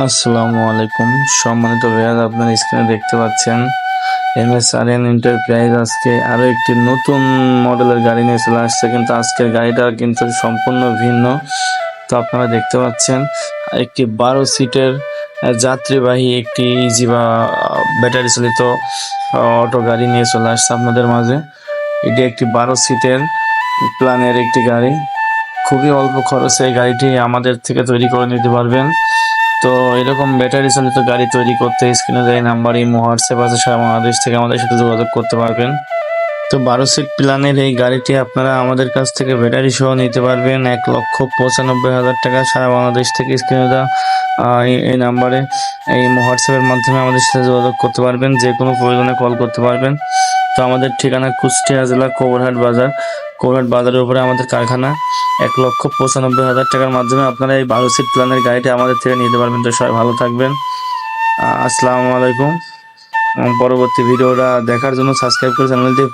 আসসালামু আলাইকুম। সম্মানিত ভাইয়ার, আপনার স্ক্রিনে দেখতে পাচ্ছেন M S R N enterprise আজকে আরও একটি নতুন মডেলের গাড়ি নিয়ে চলে আসছে। কিন্তু আজকের গাড়িটা কিন্তু সম্পূর্ণ ভিন্ন। তো আপনারা দেখতে পাচ্ছেন, একটি বারো সিটের যাত্রীবাহী একটি ইজি বা ব্যাটারি চালিত অটো গাড়ি নিয়ে চলে আসছে আপনাদের মাঝে। এটি একটি বারো সিটের প্ল্যানের একটি গাড়ি। খুবই অল্প খরচে গাড়িটি আমাদের থেকে তৈরি করে নিতে পারবেন। তো এরকম ব্যাটারি চালিত গাড়ি তৈরি করতে স্ক্রিনে দেয় নাম্বার এই হোয়াটসঅ্যাপ আছে, সারা বাংলাদেশ থেকে আমাদের সাথে যোগাযোগ করতে পারবেন। তো বারো সিট প্ল্যানের এই গাড়িটি আপনারা আমাদের কাছ থেকে ব্যাটারি সহ নিতে পারবেন এক লক্ষ পঁচানব্বই হাজার টাকা সারা বাংলাদেশ থেকে স্ক্রিনে দেওয়া এই নাম্বারে এই হোয়াটসঅ্যাপের মাধ্যমে আমাদের সাথে যোগাযোগ করতে পারবেন। যে কোনো প্রয়োজনে কল করতে পারবেন। তো আমাদের ঠিকানা কুষ্টিয়া জেলা কোবরহাট বাজার। কোবরহাট বাজারের উপরে আমাদের কারখানা, এক লক্ষ পঁচানব্বই হাজার টাকার মাধ্যমে আপনারা এই বারো সিট প্ল্যানের গাড়িটি আমাদের থেকে নিতে পারবেন। তো সবাই ভালো থাকবেন। আসসালামু আলাইকুম। পরবর্তী ভিডিওটা দেখার জন্য সাবস্ক্রাইব করে চ্যানেলটি